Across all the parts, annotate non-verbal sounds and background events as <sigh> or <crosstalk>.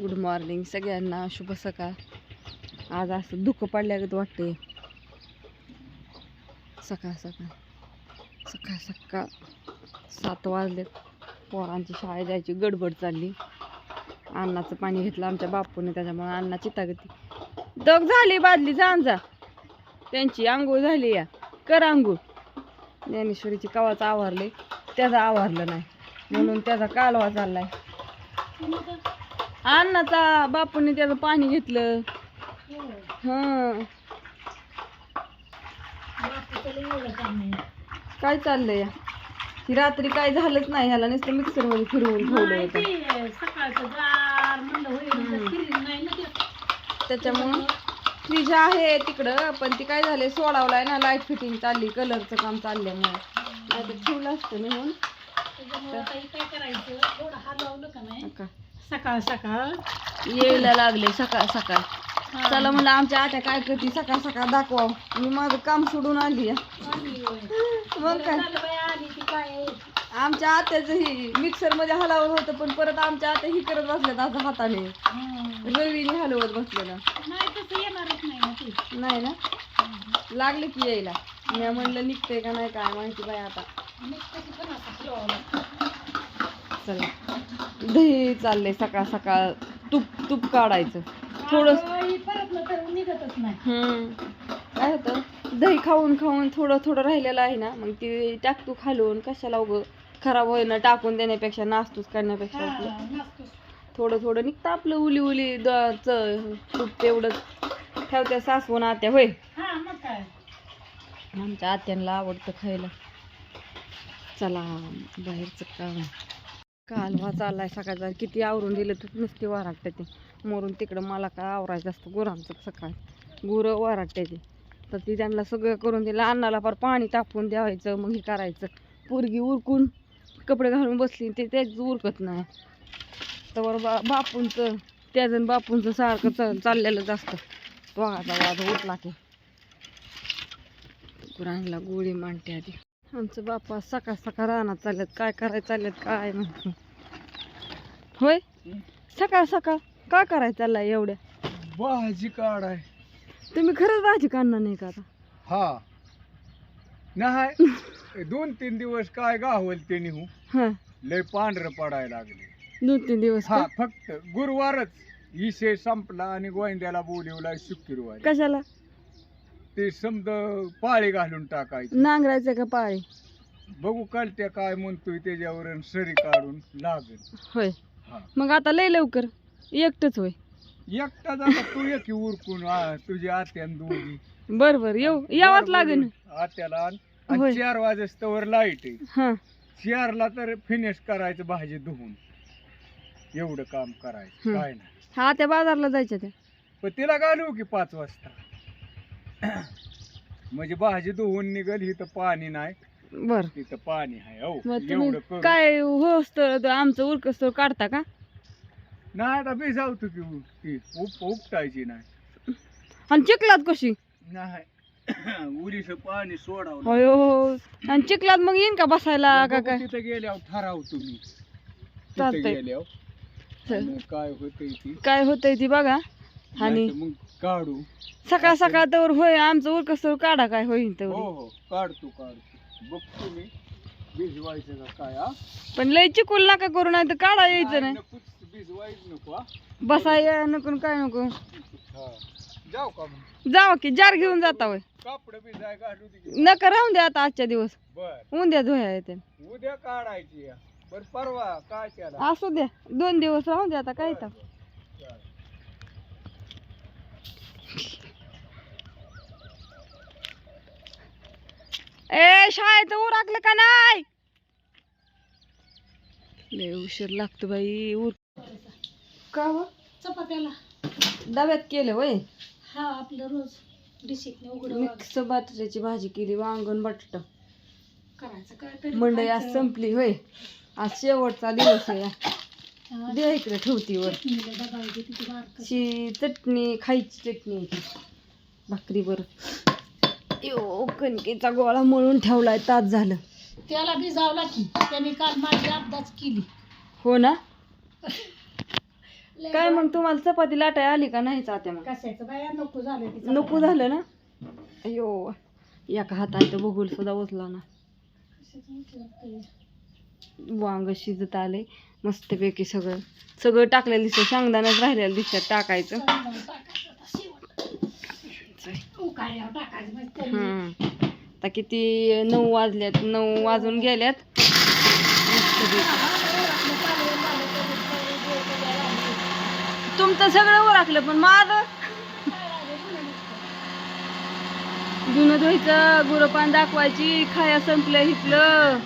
Good morning सगळ्यांना शुभ सकाळ. आज असं दुःख पडल्यागत वाटते सकाळ सकाळ. सकाळ सकाळ. सात वाजले पोरांची शाळेत जायची गडबड चालली. अन्नाचं पाणी घेतलं आमच्या बापूने त्याच्यामुळे अन्ना चितागती. दग झाली बादली जाण जा. त्यांची आंघोळ झाली या. कर आंघोळ. ज्ञानेश्वरीची कवाच आवारले त्याचं आवारलं नाही. म्हणून त्याचा कालवा चाललाय. अन्नाचा बापूने त्याचं पाणी घेतलं. हं. काय चाललंय? ही रात्री काय झालंच नाही ह्याला नुसतं मिक्सरमध्ये फिरवून ठेवलं होतं. त्याच्यामुळं फ्रीज आहे तिकडं पण ती काय झाले सोडावलाय ना लाइट फिटिंग चालली कलरचं काम चालल्यामुळे. नाही तर ठेवलं असतं म्हणून. का सकाळ सकाळ. यायला लागले सकाळ सकाळ. चला म्हणलं आमच्या आत्या काय करते? सकाळ सकाळ दाखवा मी माझं काम सोडून आली मग काय? आमच्या आत्याचं ही मिक्सरमध्ये हलावत होतं पण परत आमच्या आत्या ही करत बसल्यात असं हाताने. रवीने हलवत बसलेलं. नाही ना ते. नाही ना? लागले की यायला. मी म्हणलं निघते का नाही काय माहिती बाई आता. चला. दही चाललंय सकाळ सकाळ. तूप तूप काढायचं. थोडं काय होतं? दही खाऊन खाऊन थोडं थोडं राहिलेलं आहे ना मग ते टाकतू खालून कशाला उगं? खराब होईना टाकून देण्यापेक्षा नास्तूच करण्यापेक्षा आपलं. हा. थोडं थोडं निघतं आपलं उली उली तूप तेवढंच. ठेवत्या सासवून आत्या होय? हा आमच्या आत्यांना आवडतं खायला. चला बाहेरचं काम. कालवा चाललाय सकाळचा. किती आवरून दिलं तर नुसती वाराटते ते. मोरून तिकडं मला काय आवरायचं असतं गुरांचं सकाळ. गुरं वाराटते तर ती त्यांना सगळं करून दिलं. अन्नाला फार पाणी तापवून द्यावायचं मग हे करायचं. पोरगी उरकून कपडे घालून बसली ते त्याच उरकत नाही. तर बा बापूंचं त्याजण बापूंचं सारखं च चाललेलंच असतं दोघाचा वाद उठला की. गुरांना गोळी मांडते आधी. आमचं बापा सकाळ सकाळ रानात चालल्यात काय करायचं चालल्यात काय म्हणतो होय? सकाळ सकाळ काय करायचं चाललाय एवढ्या? भाजी काढाय. तुम्ही खरंच भाजी काढणार नाही का आता? हा. नाही <laughs> दोन तीन दिवस काय गावल ते निहू हा. लय पांढरं पडायला लागले. दोन तीन दिवस हा का? फक्त गुरुवारच विषय संपला आणि गोविंद्याला बोलवला शुक्रवारी. कशाला? ते समज पाळी घालून टाकायची. नांगरायचं का पाळी? बघू कळत्या काय म्हणतोय त्याच्यावर आणि सरी काढून लागेल. होय. हा. मग आता लय लवकर. एकटंच होय. एकटा जाता तू एक उरकून आ, तुझी आत्यान दोघी. बर बर. येऊ. यावंच लागेल. आत्याला आण. होय. आणि चार वाजस्तवर लाइट आहे. हा. चारला तर फिनिश करायचं भाजी धुवून. एवढं काम करायचं. हम्म. काय नाही. हा त्या बाजारला जायच्या त्या. पण तिला घालू की पाच वाजता? <clears throat> म्हणजे भाजी धुवून निघल इथं पाणी नाही. बर. तिथं पाणी आहे हो मग एवढं तुम्ही करू. काय होस तर आमचं उरकस तर काढता का? नाही आता भिजावतो की उ- ती उप उपटायची नाही. आणि चिखलात कशी? नाही. <clears throat> उरीच पाणी सोडावं हो आणि चिखलात मग येईन का बसायला का काय? तिथं गेल्यावर ठराव तुम्ही. तिथं चालतंय. गेल्यावर. आणि काय होतंय ती? काय होतंय ती बघा. आणि मग काढू. सकाळ सकाळ तर होय आमचं उरकस तर काढा काय होईन हो तर. हो काढतो काढतो. बघतो मी. भिजवायचं का काय हा? पण लय चिकूल नका करू नाही तर काढा यायचं नाही. नकोच, भिजवायचं नको हा. बसाय नको न काय नको. हा. जाऊ का मग? जावा की जार घेऊन जाता होय. कापड भिजाय घालू दे की. नका राहून द्या आता आजच्या दिवस. बर. उद्या धुया येते. उद्या काढायची या. बर परवा काय त्याला असू द्या दोन दिवस राहून द्या आता काय तर. चालेल. ए शाळेत उरकलं का नाही? लय उशीर लागतो बाई उर का हो? चपात्याला. डब्यात केलं वय? हा आपलं रोज डिशीतने उघडं मिक्स बटाट्याची भाजी केली वांगण बटाटा. करायचं काय तरी मंडई आज खायचं. संपली होय. आज शेवटचा दिवस आहे हा, दे इकडे ठेवती वर. चटणीला डबा आहे तिथे बारकं. शी चटणी खायची चटणी आहे ती. भाकरीवर यो कणकेचा गोळा मळून ठेवलाय तास झालं. त्याला भिजावला की त्याने काल माझी अपघात केली. हो ना? लय काय. मग तुम्हाला चपाती लाटाय आली का नाही आत्या मग? कशाचं बाया? नको झालं तिचं नको झालं ना? अयो एका हाताने तर बघूल सुद्धा उचला ना? वांग शिजत आले मस्तपैकी सगळं. सगळं टाकलेलं दिसतं शेंगदाण्याच राहिलेलं दिसतं टाकायचं. टाकायचं. आता किती नऊ वाजल्यात नऊ वाजून गेल्यात. तुमचं सगळं ओळखलं पण माझं. जुनं धुवायचं गुरपान दाखवायची खाया संपलं हिथलं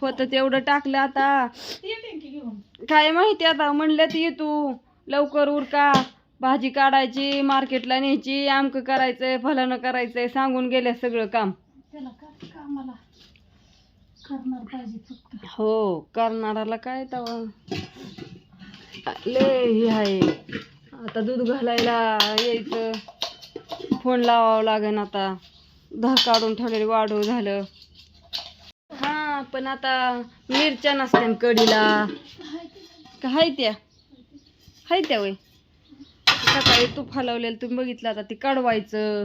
होतं तेवढं टाकलं आता. काय माहिती आता म्हणलं ती तू लवकर उरका. भाजी काढायची मार्केटला न्यायची आमकं करायचंय फलानं करायचंय सांगून गेल्या सगळं काम. त्याला काय कामाला करणार पाहिजे फक्त. हो करणाराला काय तवा? लय हे आहे. आता दूध घालायला यायचं. फोन लावावं लागेल आता. धार काढून ठेवलेली वाढव झालं. हा पण आता मिरच्या नसत्या न कढीला का हाय त्या. हाय त्या वय. सकाळी तूप हलवलेलं तुम्ही बघितलं आता ते काढवायचं.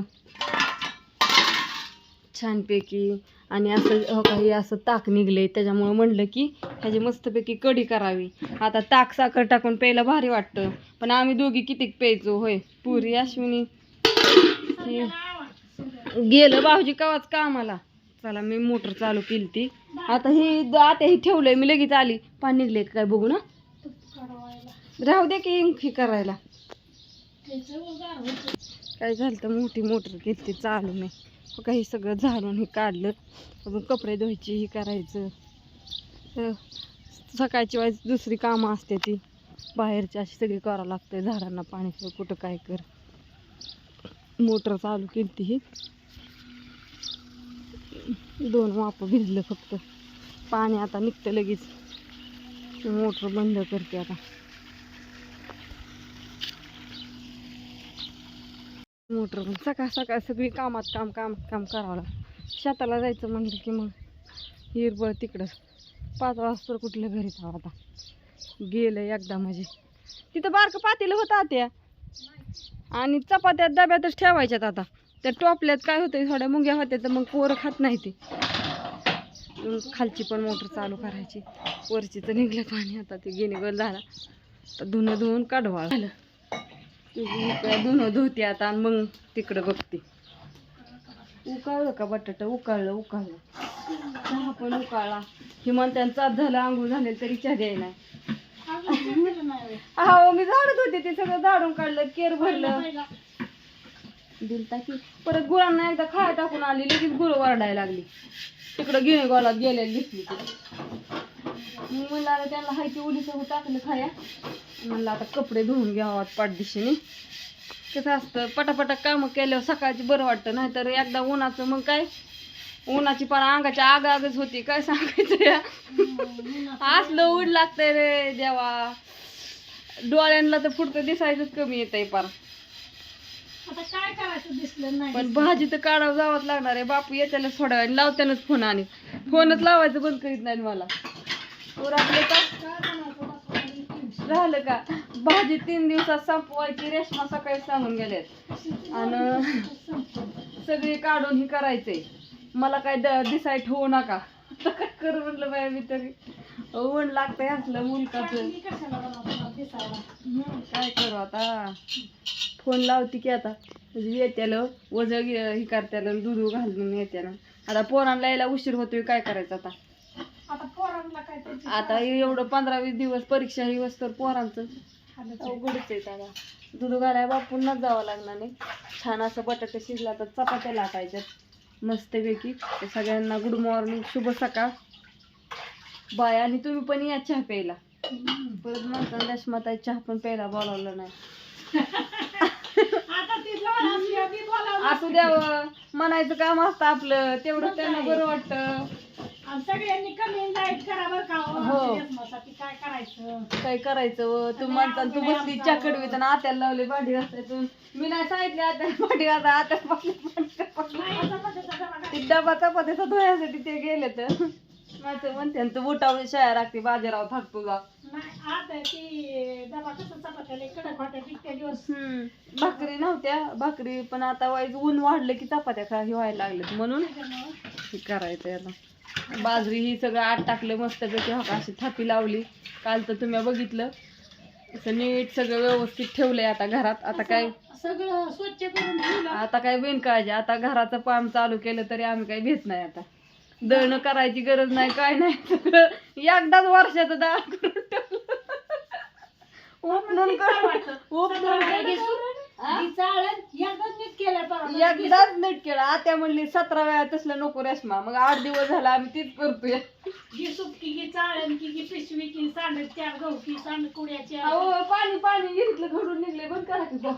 छानपैकी. आणि असं हो काही असं ताक निघले त्याच्यामुळं म्हणलं की ह्याची मस्तपैकी कढी करावी. आता ताक साखर टाकून प्यायला भारी वाटतं. पण आम्ही दोघी कितीक प्यायचो होय? पुरी अश्विनी. गेलं भाऊजी कवाच कामाला. चला मी मोटर चालू केली ती आता ही आता ही ठेवलंय मी लगेच आली. पाणी निघले काय बघू ना? राहू दे की करायला. काय झालं तर मोठी मोटर केली चालू नाही. काही सगळं झाडून हे काढलं. अजून कपडे धुवायची हे करायचं. तर सकाळची वेळेस दुसरी कामं असते ती. बाहेरची अशी सगळी करावं लागते झाडांना पाणी कुठं काय कर. मोटर चालू केली ही. दोन वाप भिजलं फक्त. पाणी आता निघतं लगेच. मोटर बंद करते आता. मोटर. पण सकाळ सकाळ सगळी कामात काम काम काम करावं लागतं. शेताला जायचं म्हणलं की मग हिरबळ तिकडं. पाच वाजता कुठल्या घरी जावं आता? गेलं एकदा म्हणजे. तिथं बारकं पातेलं होतं त्या आणि चपात्या डब्यातच ठेवायच्यात आता. त्या टोपल्यात काय होतं थोड्या मुंग्या होत्या तर मग पोरं खात नाही ते. मग खालची पण मोटर चालू करायची. वरची तर निघलं पाणी आता ते गेणे गोल झाला. तर धुणं धुवून काढवा झालं धुणं धुते आता आणि मग तिकडं बघते. उकाळलं का बटाटा? उकाळलं उकाळलं. चहा पण उकाळला. हिमंत्यान चाप झालं आंघोळ झाले तरी चहा द्याय नाही. हो मी झाडत होते ते सगळं झाडून काढलं केर भरलं. दिलता की परत गुळांना एकदा खाय टाकून आली लगेच गुळ वरडायला लागली. तिकडं गिणे गोलात गेलेली दिसली मग म्हणलं आता त्यांना हायची उडी सगळं टाकलं खाया. म्हणलं आता कपडे धुवून घ्यावा पाठदिशीने. कसं असतं पटापटा कामं केल्यावर सकाळची बरं वाटतं नाहीतर एकदा उन्हाचं मग काय? उन्हाची पण अंगाच्या आग आगच होती काय सांगायचं या? असलं ऊड लागतंय रे देवा. डोळ्यांना तर पुढचं दिसायचंच कमी येतंय पार. आता काय करायचं दिसलं नाही. पण भाजी तर काढावं जावंच लागणार आहे. बापू येत्याला थोड्या वेळ लावत्यानच फोन आणि फोनच लावायचं बंद करीत नाही मला. उरकले का. झालं का? भाजी तीन दिवसात संपवायची रेशमा सकाळी सांगून गेल्यात आणि सगळी काढून ही करायचंय. मला काय दिसाय ठेवू नका. करू म्हणलं बाय मी तरी. ऊन लागतंय असलं मुलकाचं. काय करू आता? फोन लावते की आता. म्हणजे येत्याला वज हे करत्याला दूध घालून येत्याला. आता पोरांना यायला उशीर होतोय काय करायचं आता? आता पोरांना काय त्याची आता एवढं पंधरा वीस दिवस परीक्षा ही तर पोरांचं. हालत आहे. अवघडच आहे आता दूध घालाय बापूंनाच जावं लागणार नाही. छान असं बटाटे शिजला तर चपात्या लाटायच्यात. मस्तपैकी तर सगळ्यांना गुड मॉर्निंग शुभ सकाळ. बाय आणि तुम्ही पण या चहा प्यायला. हम्म. परत म्हणता रश्माताई चहा पण प्यायला बोलावलं नाही. आता ती जवळ असल्यावर मी बोलावलं. असू द्यावं म्हणायचं काम असतं आपलं. तेवढं त्यांना बरं वाटतं. आणि सगळ्यांनी कमी लाइट हो. काय करायचं? काय करायचं व तू म्हणता तू बसली चाकडवी तर आत्याला लावले भांडी घासायचं. मी नाही सांगितले आत्याला भांडी घासा आत्या नाही, डबा ते डबा धुयासाठी ते गेले तर माझं म्हणते तू उठावून शाळा लागते बाजीराव थाक तुझा नाही आता ती डबा कसं चपाती होत्या लय कडक होत्या तितक्या दिवस. हम्म. भाकरी नव्हत्या भाकरी पण आता वाईज ऊन वाढलं की चपात्या खा हे व्हायला लागलेत म्हणून. त्याच्यामुळं. हे करायचं आता. बाजरी ही सगळं आत टाकलं मस्तपैकी हो का अशी थापी लावली. काल तर तुम्ही बघितलं. असं नीट सगळं व्यवस्थित ठेवलंय आता घरात. आता काय? सगळं स्वच्छ करून आता काय बेन काळजी आता घराचं पाम चालू केलं तरी आम्ही काही भेट नाही आता. दळणं करायची गरज नाही काय नाही. सगळं एकदाच वर्षाचं डाळ करून ठेवलं. उपणून काय एकदाच नीट केलं केलं. आता म्हणली सतरा वेळा तसलं नको रेशमा. मग आठ दिवस झाला आम्ही तीच करतोय. ही सुटकी की चाळण की की पिशवी की सांड चार गहू की सांड कुड्याच्या अहो पाणी पाणी घेतलं घडून निघले बंद करा की बघ.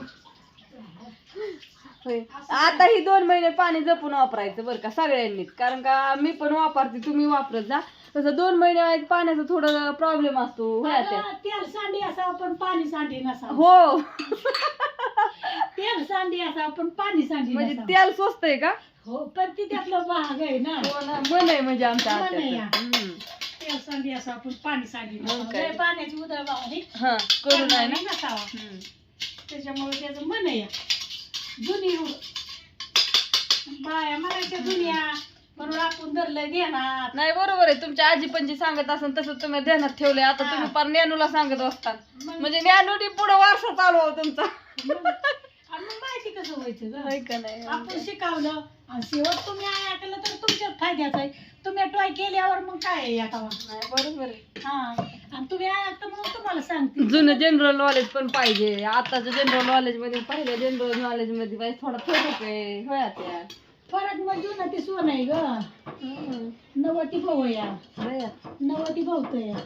होय. आता ही दोन महिने पाणी जपून वापरायचं बरं का सगळ्यांनीच. कारण का मी पण वापरते तुम्ही वापरत जा. तसं दोन महिने आहेत पाण्याचा थोडं प्रॉब्लेम असतो होय त्या अगं, तेल सांडी असावं पण पाणी सांडी नसावं हो तेल सांडी असावं पण पाणी सांडी म्हणजे नसावं. तेल स्वस्त आहे का हो पण ती त्यातलं महाग आहे ना हो ना मन आहे म्हणजे आमच्या मन आहे आत्याचं. हम्म. तेल सांडी असावं पण पाणी सांडी मग नसावं. काय? लय पाण्याची उदळबावणी हा करून आहे ना नसावा हम्म. त्याच्यामुळे त्याचं मन आहे जुनी. बाया म्हणायच्या जुन्या म्हणून आपण धरलंय देणार. नाही बरोबर आहे. तुमच्या आजी पण जी सांगत असेल तसं तुम्ही ध्यानात ठेवलंय. आता तुम्ही पार ज्ञानूला सांगत असता मग- म्हणजे ज्ञानूनी पुढे वारसा चालू हो तुमचा. आणि मग माहिती कसं व्हायचं गं? होय का नाही? आपण शिकवलं आणि शेवट तुम्ही ऐकलं तर तुमच्याच फायद्याचं आहे. तुम्ही ट्राय केल्यावर मग काय आहे आता? नाही, बरोबर आहे. हा. आणि तुम्ही ऐकता म्हणून तुम्हाला सांगते. जुनं जनरल नॉलेज पण पाहिजे. आताच्या जनरल नॉलेजमध्ये पहिल्या जनरल नॉलेजमध्ये पाहिजे थोडा फरक आहे. होय त्या फरक म्हणजे ना ते सोन आहे ग. नवती भाऊ या. नवती भाऊत या.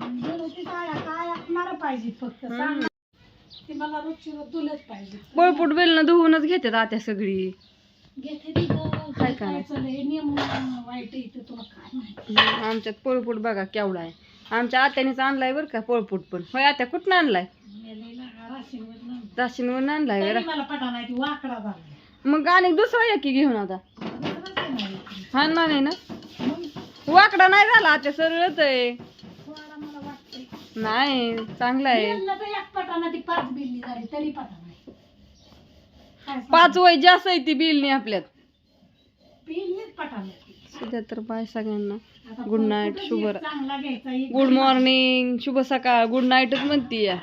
जुनं ते काय काय ऐकणार पाहिजे फक्त सांग ते मला रोजची रोज तुलच पाहिजे. पोळपुट बेलनं धुवूनच घेतात आत्या सगळी. घेते ती काय का नाही? चाललंय? नियम वाईट आहे इथं तुला काय माहिती. हम्म, आमच्यात पोळपुट बघा केवढा आहे. आमच्या आत्यानेच आणलाय बरं का पोळपुट पण. होय आत्या कुठं आणलाय. राशीनवरून आणलाय मला पटा नाही वाकडा झाला मग आणि दुसरा या की घेऊन आता. हा ना नाही ना? वाकडा नाही झाला आता सरळच आहे. नाही चांगला आहे. एक पाच वय जास्त आहे ती बिलनी आपल्यात. सध्या तर बाय सगळ्यांना. night, कुठं शुभ एक एक गुड मॉर्निंग शुभ सकाळ. गुड नाईटच म्हणती या